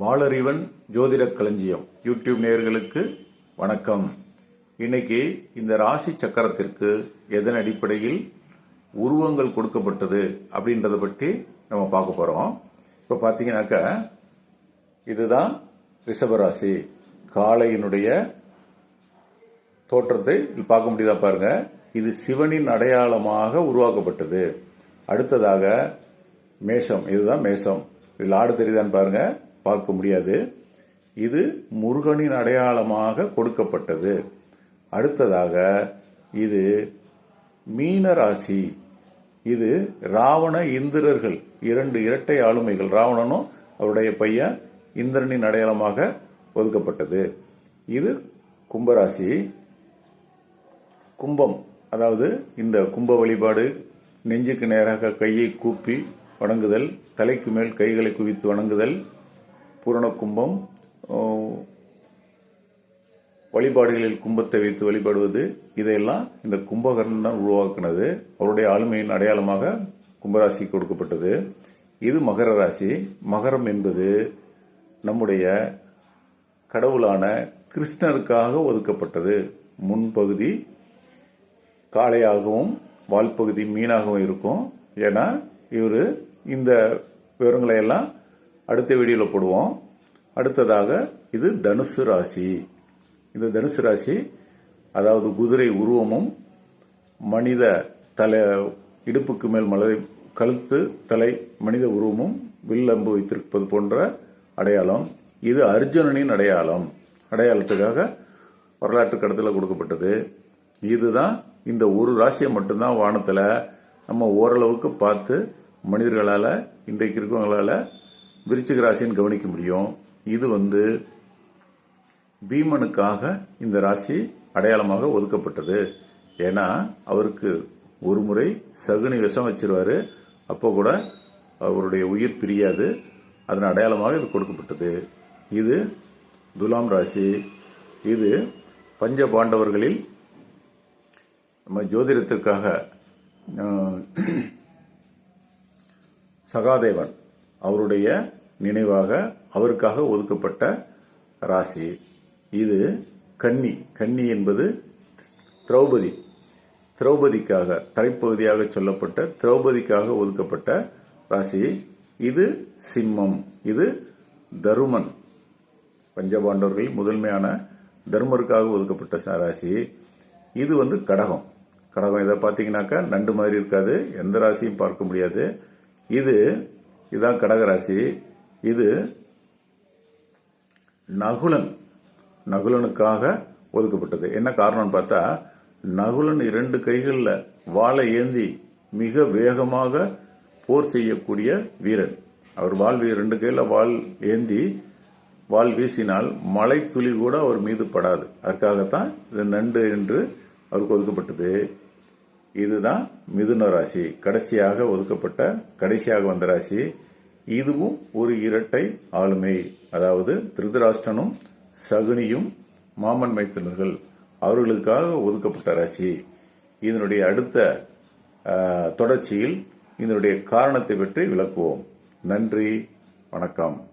வாளறிவன் ஜோதிட களஞ்சியம். யூடியூப் நேயர்களுக்கு வணக்கம். இன்னைக்கு இந்த ராசி சக்கரத்திற்கு எதன் அடிப்படையில் உருவங்கள் கொடுக்கப்பட்டது அப்படின்றத பற்றி நம்ம பார்க்க போறோம். இப்போ பார்த்தீங்கன்னாக்கா இதுதான் ரிஷபராசி. காளையினுடைய தோற்றத்தை பார்க்க முடியுதா பாருங்க. இது சிவனின் அடையாளமாக உருவாக்கப்பட்டது. அடுத்ததாக மேஷம். இதுதான் மேஷம். இதில் ஆடு தெரியுதான்னு பாருங்க. பார்க்க முடியாது. இது முருகனின் அடையாளமாக கொடுக்கப்பட்டது. அடுத்ததாக இது மீனராசி. இது ராவண இந்திரர்கள். இரண்டு இரட்டை ஆளுமைகள். ராவணனும் அவருடைய பையன் இந்திரனின் அடையாளமாக ஒதுக்கப்பட்டது. இது கும்பராசி. கும்பம் அதாவது இந்த கும்ப வழிபாடு நெஞ்சுக்கு நேராக கையை கூப்பி வணங்குதல் தலைக்கு மேல் கைகளை குவித்து வணங்குதல் பூரண கும்பம் வழிபாடுகளில் கும்பத்தை வைத்து வழிபடுவது இதையெல்லாம் இந்த கும்பகர்ணன் தான் உருவாக்குனது. அவருடைய ஆளுமையின் அடையாளமாக கும்பராசி கொடுக்கப்பட்டது. இது மகர ராசி. மகரம் என்பது நம்முடைய கடவுளான கிருஷ்ணருக்காக ஒதுக்கப்பட்டது. முன்பகுதி காளையாகவும் வால்பகுதி மீனாகவும் இருக்கும். ஏன்னா இவர் இந்த விவரங்களை எல்லாம் அடுத்த வீடியோவில் போடுவோம். அடுத்ததாக இது தனுசு ராசி. இந்த தனுசு ராசி அதாவது குதிரை உருவமும் மனித தலை இடுப்புக்கு மேல் மலை கழுத்து தலை மனித உருவமும் வில்லம்பு வைத்திருப்பது போன்ற அடையாளம். இது அர்ஜுனனின் அடையாளம். அடையாளத்துக்காக வரலாற்று கடத்தில் கொடுக்கப்பட்டது. இதுதான் இந்த ஒரு ராசியை மட்டும்தான் வானத்தில் நம்ம ஓரளவுக்கு பார்த்து மனிதர்களால் இன்றைக்கு இருக்கவங்களால் விருச்சிக ராசின்னு கவனிக்க முடியும். இது வந்து பீமனுக்காக இந்த ராசி அடையாளமாக ஒதுக்கப்பட்டது. ஏன்னா அவருக்கு ஒரு முறை சகுனி விஷம் வச்சிருவாரு. அப்போ கூட அவருடைய உயிர் பிரியாது. அதன் அடையாளமாக இது கொடுக்கப்பட்டது. இது துலாம் ராசி. இது பஞ்ச பாண்டவர்களில் நம்ம ஜோதிடத்திற்காக சகாதேவன். அவருடைய நினைவாக அவருக்காக ஒதுக்கப்பட்ட ராசி. இது கன்னி. கன்னி என்பது திரௌபதி. திரௌபதிக்காக தரைப்பகுதியாக சொல்லப்பட்ட திரௌபதிக்காக ஒதுக்கப்பட்ட ராசி. இது சிம்மம். இது தருமன். பஞ்சபாண்டவர்களில் முதன்மையான தர்மருக்காக ஒதுக்கப்பட்ட ராசி. இது வந்து கடகம். கடகம் இதை பார்த்தீங்கன்னாக்கா நண்டு மாதிரி இருக்காது. எந்த ராசியும் பார்க்க முடியாது. இது இதுதான் கடகராசி. இது நகுலன். நகுலனுக்காக ஒதுக்கப்பட்டது. என்ன காரணம்னு பார்த்தா நகுலன் இரண்டு கைகளில் வாழை ஏந்தி மிக வேகமாக போர் செய்யக்கூடிய வீரன். அவர் வாள் ரெண்டு கையில் வாள் ஏந்தி வாள் வீசினால் மழை துளி கூட அவர் மீது படாது. அதற்காகத்தான் இது நண்டு என்று அவருக்கு ஒதுக்கப்பட்டது. இதுதான் மிதுன ராசி. கடைசியாக ஒதுக்கப்பட்ட கடைசியாக வந்த ராசி. இதுவும் ஒரு இரட்டை ஆளுமை. அதாவது திருதராஷ்டனும் சகுனியும் மாமன் மைத்தனர்கள் அவர்களுக்காக ஒதுக்கப்பட்ட ராசி. இதனுடைய அடுத்த தொடர்ச்சியில் இதனுடைய காரணத்தை பற்றி விளக்குவோம். நன்றி. வணக்கம்.